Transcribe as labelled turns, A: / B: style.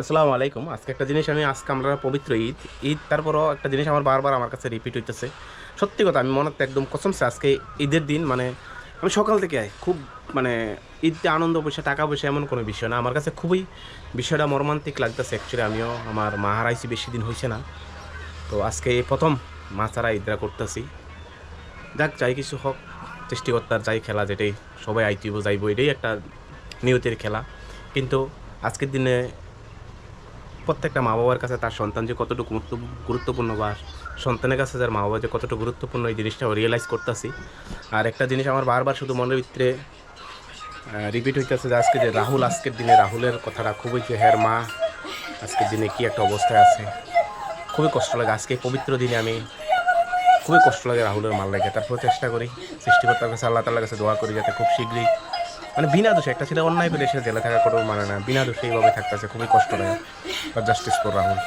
A: আসসালামু আলাইকুম। আজকে একটা জিনিস আমি, আজকে আমরা পবিত্র ঈদ। ঈদ, তারপরও একটা জিনিস আমার বারবার আমার কাছে রিপিট হইতেছে। সত্যি কথা, আমি মনে একদম কসমছে আজকে ঈদের দিন মানে আমি সকাল থেকে খুব মানে ঈদে আনন্দ পয়সা, টাকা পয়সা এমন কোনো বিষয় না। আমার কাছে খুবই বিষয়টা মর্মান্তিক লাগতেছে অ্যাকচুয়ালি আমিও আমার মা হারাইছি বেশি দিন হয়েছে না। তো আজকে প্রথম মা ছাড়া ঈদরা করতেছি। যাক, যাই কিছু হোক, সৃষ্টিকর্তার যাই খেলা যেটাই, সবাই আইতিব, যাইব, এটাই একটা নিয়তির খেলা। কিন্তু আজকের দিনে প্রত্যেকটা মা বাবার কাছে তার সন্তান যে কতটুকু গুরুত্ব- গুরুত্বপূর্ণ বা সন্তানের কাছে যার মা বাবা যে কতটুকু গুরুত্বপূর্ণ এই জিনিসটা রিয়েলাইজ করতেছি। আর একটা জিনিস আমার বারবার শুধু মনের ভিতরে রিপিট হইতেছে যে আজকে যে রাহুল, আজকের দিনে রাহুলের কথাটা খুবই যে হের মা, আজকের দিনে কি একটা অবস্থায় আছে। খুবই কষ্ট লাগে। আজকে পবিত্র দিনে আমি খুবই কষ্ট লাগে রাহুলের মাল লাগে। তারপর চেষ্টা করি, সৃষ্টিকর্তার কাছে, আল্লাহ তাল্লার কাছে দোয়া করি যাতে খুব শীঘ্রই মানে বিনা দোষে, একটা ছেলে অন্যায় করে সে জেলে থাকা করেও মানে না। বিনা দোষে এইভাবে থাকতেছে, খুবই কষ্ট লাগে জাস্টিস ফর রাহুল